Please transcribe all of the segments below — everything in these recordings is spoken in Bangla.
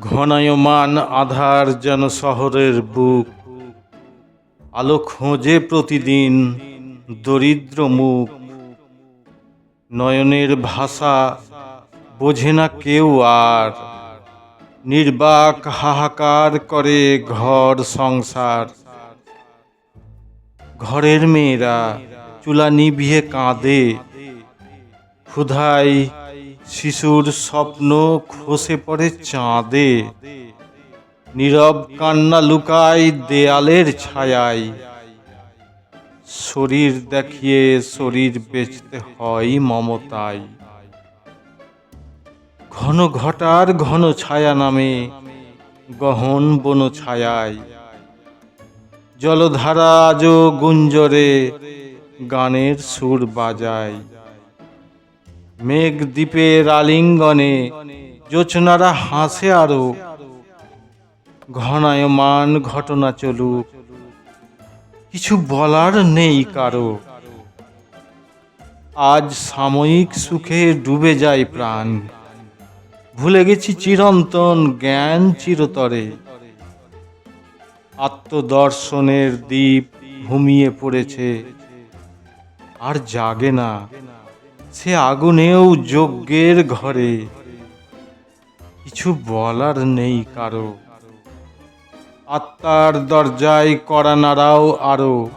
ঘনায়মান আধার যেন শহরের বুক। আলো খোঁজে প্রতিদিন দরিদ্র মুখ। নয়নের ভাষা বোঝে না কেউ আর। নির্বাক হাহাকার করে ঘর সংসার। ঘরের মেয়েরা চুলা নিভিয়ে কাঁদে। ক্ষুধায় শিশুর স্বপ্ন খসে পড়ে চাঁদে। নীরব কান্না লুকায় দেয়ালের ছায়ায়। শরীর দেখিয়ে শরীর বেচতে হয় মমতায়। ঘন ঘটার ঘন ছায়া নামে গহন বন ছায়ায়। জলধারা আজও গুঞ্জরে গানের সুর বাজায়। মেঘ দ্বীপের আলিঙ্গনে জোছনারা হাসে আরও। ঘনায়মান ঘটনা চলুক। কিছু বলার নেই কারও। আজ সাময়িক সুখে ডুবে যায় প্রাণ। ভুলে গেছি চিরন্তন জ্ঞান চিরতরে। আত্মদর্শনের দ্বীপ ঘুমিয়ে পড়েছে। আর জাগে না। সে আগুনেও যজ্ঞের ঘরে। কিছু বলার নেই কারও। আত্মার দরজায় করা নাড়াও আরও।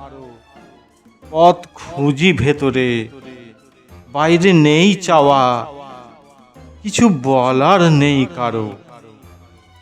পথ খুঁজি ভেতরে। বাইরে নেই চাওয়া। কিছু বলার নেই কারও।